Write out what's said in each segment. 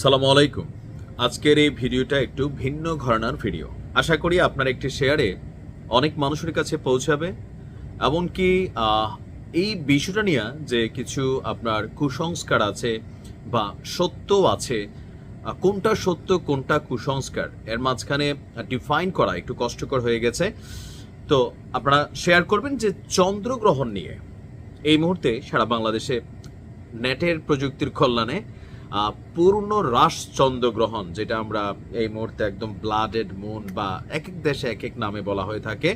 সালাম আলাইকুম। আজকের এই ভিডিওটা একটু ভিন্ন ঘরানার ভিডিও। আশা করি আপনার একটি শেয়ারে অনেক মানুষের কাছে পৌঁছাবে। এমনকি এই বিষয়টা নিয়ে যে কিছু আপনার কুসংস্কার আছে বা সত্য আছে কোনটা সত্য, কোনটা কুসংস্কার, এর মাঝখানে ডিফাইন করা একটু কষ্টকর হয়ে গেছে। তো আপনারা শেয়ার করবেন যে চন্দ্রগ্রহণ নিয়ে। এই মুহূর্তে সারা বাংলাদেশে নেটের প্রযুক্তির কল্যাণে পূর্ণ রাস চন্দ্রগ্রহণ যেটা আমরা এই মুহূর্তে একদম ব্লাডেড মুন বা এক এক দেশে এক এক নামে বলা হয়ে থাকে।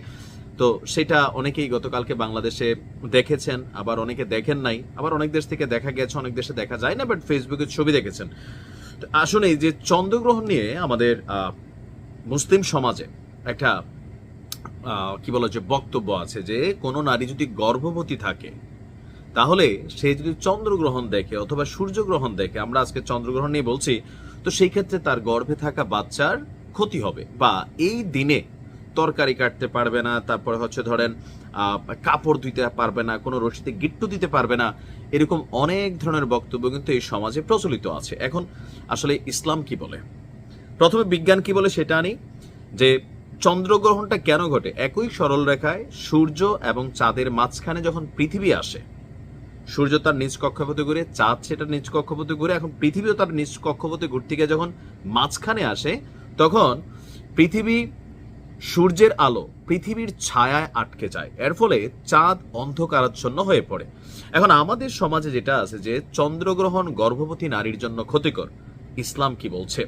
তো সেটা অনেকেই গতকালকে বাংলাদেশে দেখেছেন, আবার অনেকে দেখেন নাই। আবার অনেক দেশ থেকে দেখা গেছে, অনেক দেশে দেখা যায় না বাট ফেসবুকে ছবি দেখেছেন। আসলে যে চন্দ্রগ্রহণ নিয়ে আমাদের মুসলিম সমাজে একটা কি বলা যে বক্তব্য আছে যে কোনো নারী যদি গর্ভবতী থাকে তাহলে সে যদি চন্দ্রগ্রহণ দেখে অথবা সূর্যগ্রহণ দেখে, আমরা আজকে চন্দ্রগ্রহণ নিয়ে বলছি, তো সেই ক্ষেত্রে তার গর্ভে থাকা বাচ্চার ক্ষতি হবে বা এই দিনে তরকারি কাটতে পারবে না, তারপরে হচ্ছে ধরেন কাপড় ধুইতে পারবে না, কোনো রশিতে গিট্টু দিতে পারবে না, এরকম অনেক ধরনের বক্তব্য কিন্তু এই সমাজে প্রচলিত আছে। এখন আসলে ইসলাম কি বলে? প্রথমে বিজ্ঞান কি বলে সেটা আনি, যে চন্দ্রগ্রহণটা কেন ঘটে? একই সরল রেখায় সূর্য এবং চাঁদের মাঝখানে যখন পৃথিবী আসে সূর্য তার নিজ কক্ষপথে ঘুরে, চাঁদ সেটা নিজ কক্ষপথে ঘুরে, এখন পৃথিবীও তার নিজ কক্ষপথে ঘুরতে গিয়ে যখন মাঝখানে আসে, তখন পৃথিবী সূর্যের আলো পৃথিবীর ছায়ায় আটকে যায়। এর ফলে চাঁদ অন্ধকারাচ্ছন্ন হয়ে পড়ে। এখন আমাদের সমাজে যেটা আছে যে, চন্দ্রগ্রহণ গর্ভবতী নারীর জন্য ক্ষতিকর। ইসলাম কি বলছে?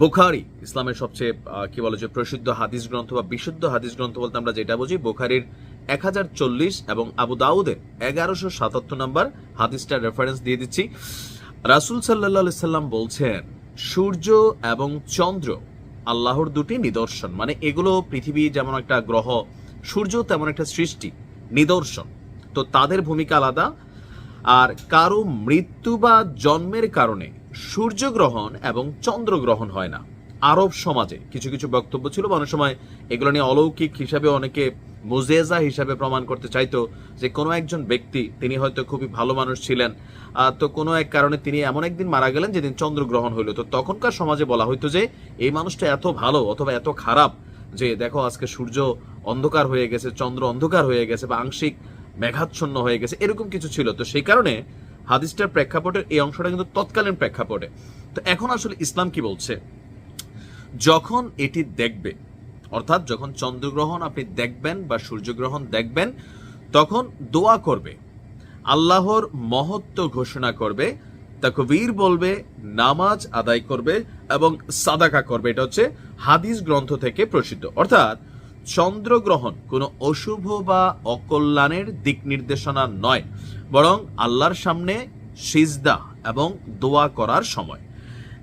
বোখারি, ইসলামের সবচেয়ে কি বলে যে প্রসিদ্ধ হাদিস গ্রন্থ বা বিশুদ্ধ হাদিস গ্রন্থ বলতে আমরা যেটা বুঝি, বুখারির এক হাজার চল্লিশ এবং আবু দাউদের এগারোশো সাতাত্তর নম্বর হাদিসটার রেফারেন্স দিয়ে দিচ্ছি। রাসুল সাল্লাহ সাল্লাম বলছেন, সূর্য এবং চন্দ্র আল্লাহর দুটি নিদর্শন মানে এগুলো পৃথিবী যেমন একটা গ্রহ, সূর্য তেমন একটা সৃষ্টি, নিদর্শন। তো তাদের ভূমিকা আলাদা। আর কারও মৃত্যু বা জন্মের কারণে সূর্যগ্রহণ এবং চন্দ্রগ্রহণ হয় না। আরব সমাজে কিছু কিছু বক্তব্য ছিল অনেক সময় এগুলো নিয়ে অলৌকিক হিসাবে অনেকে মুজেজা হিসাবে প্রমাণ করতে চাইতো যে কোনো একজন ব্যক্তি, তিনি হয়তো খুবই ভালো মানুষ ছিলেন। তো কোনো এক কারণে তিনি এমন একদিন মারা গেলেন যেদিন চন্দ্রগ্রহণ হইল। তো তখনকার সমাজে বলা হইতো যে, এই মানুষটা এত ভালো অথবা এত খারাপ যে, দেখো আজকে সূর্য অন্ধকার হয়ে গেছে, চন্দ্র অন্ধকার হয়ে গেছে বা আংশিক মেঘাচ্ছন্ন হয়ে গেছে, এরকম কিছু ছিল। তো সেই কারণে হাদিসটার প্রেক্ষাপটের এই অংশটা কিন্তু তৎকালীন প্রেক্ষাপটে। তো এখন আসলে ইসলাম কি বলছে? যখন এটি দেখবে অর্থাৎ যখন চন্দ্রগ্রহণ আপনি দেখবেন বা সূর্যগ্রহণ দেখবেন, তখন দোয়া করবে। আল্লাহর মহত্ব ঘোষণা করবে, তাকবীর বলবে, নামাজ আদায় করবে এবং সাদাকা করবে। এটা হচ্ছে হাদিস গ্রন্থ থেকে প্রসিদ্ধ। অর্থাৎ চন্দ্রগ্রহণ কোনো অশুভ বা অকল্যাণের দিক নির্দেশনা নয়, বরং আল্লাহর সামনে সিজদা এবং দোয়া করার সময়।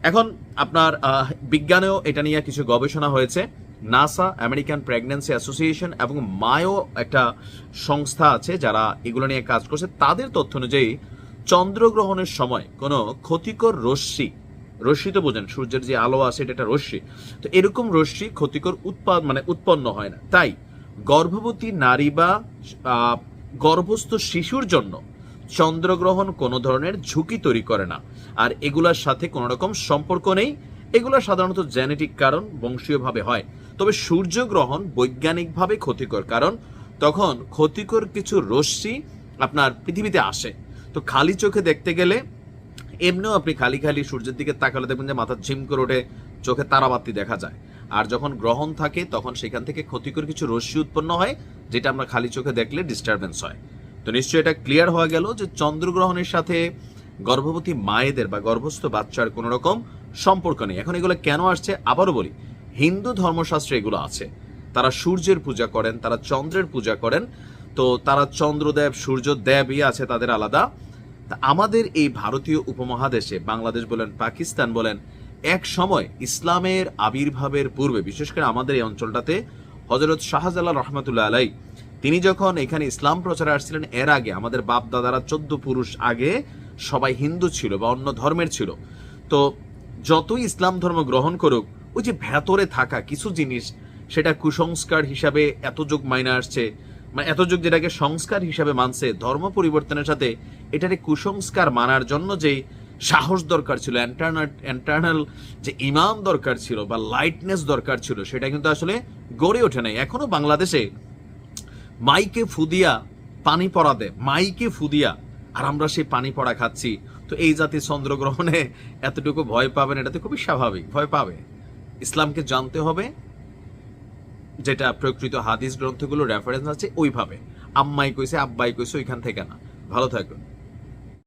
এখন আপনার বিজ্ঞানেও এটা নিয়ে কিছু গবেষণা হয়েছে। নাসা আমেরিকান প্রেগন্যান্সি অ্যাসোসিয়েশন এবং মায়ো একটা সংস্থা আছে যারা এগুলো নিয়ে কাজ করছে। তাদের তথ্য অনুযায়ী চন্দ্রগ্রহণের সময় কোনো ক্ষতিকর রশ্মি রশ্মি তো বোঝেন, সূর্যের যে আলো আছে এটা একটা রশ্মি। তো এরকম রশ্মি ক্ষতিকর উৎপাদ মানে উৎপন্ন হয় না। তাই গর্ভবতী নারী বা গর্ভস্থ শিশুর জন্য চন্দ্রগ্রহণ কোনো ধরনের ঝুঁকি তৈরি করে না। আর এগুলার সাথে কোনো রকম সম্পর্ক নেই। এগুলো সাধারণত জেনেটিক কারণ বংশীয়ভাবে হয়। তবে সূর্যগ্রহণ বৈজ্ঞানিকভাবে ক্ষতিকর কারণ, তখন ক্ষতিকর কিছু রশ্মি আপনার পৃথিবীতে আসে। তো খালি চোখে দেখতে গেলে এমনিও আপনি খালি খালি সূর্যের দিকে তাকালে দেখবেন যে মাথা ঝিম করে ওঠে, চোখে তারাবাতি দেখা যায়। আর যখন গ্রহণ থাকে, তখন সেখান থেকে ক্ষতিকর কিছু রশ্মি উৎপন্ন হয়, যেটা আমরা খালি চোখে দেখলে ডিস্টারবেন্স হয়। তো নিশ্চয়ই এটা ক্লিয়ার হয়ে গেল যে চন্দ্রগ্রহণের সাথে গর্ভবতী মায়েদের বা গর্ভস্থ বাচ্চার কোনো রকম সম্পর্ক নেই। এখন এগুলো কেন আসছে? আবারও বলি, হিন্দু ধর্মশাস্ত্রে এগুলো আছে। তারা সূর্যের পূজা করেন, তারা চন্দ্রের পূজা করেন। তো তারা চন্দ্রদেব, সূর্যদেবই আছে, তাদের আলাদা। তা আমাদের এই ভারতীয় উপমহাদেশে, বাংলাদেশ বলেন, পাকিস্তান বলেন, এক সময় ইসলামের আবির্ভাবের পূর্বে, বিশেষ করে আমাদের এই অঞ্চলটাতে হজরত শাহজালাল রহমতুল্লাহ আলাই তিনি যখন এখানে ইসলাম প্রচারে আসছিলেন, এর আগে আমাদের বাপ দাদারা চোদ্দ পুরুষ আগে সবাই হিন্দু ছিল বা অন্য ধর্মের ছিল। তো যতই ইসলাম ধর্ম গ্রহণ করুক, ওই যে ভেতরে থাকা কিছু জিনিস, সেটা কুসংস্কার হিসাবে এত যুগ মাইনে আসছে মানে এত যুগ যেটাকে সংস্কার হিসাবে মানছে, ধর্ম পরিবর্তনের সাথে এটারে কুসংস্কার মানার জন্য যেই সাহস দরকার ছিল ইন্টারনাল যে ইমাম দরকার ছিল বা লাইটনেস দরকার ছিল, সেটা কিন্তু আসলে গড়ে ওঠে নাই। এখনও বাংলাদেশে মাইকে ফুদিয়া পানি পড়া দেয়, মাইকে ফুদিয়া, আর আমরা সেই পানি পড়া খাচ্ছি। তো এই জাতি চন্দ্রগ্রহণে এতটুকু ভয় পাবেন এটাতে খুবই স্বাভাবিক, ভয় পাবে। ইসলামকে জানতে হবে যেটা প্রকৃত হাদিস গ্রন্থগুলো রেফারেন্স আছে, ওইভাবে। আম্মাই কইছে, আব্বাই কইছে, ওইখান থেকে না। ভালো থাকুন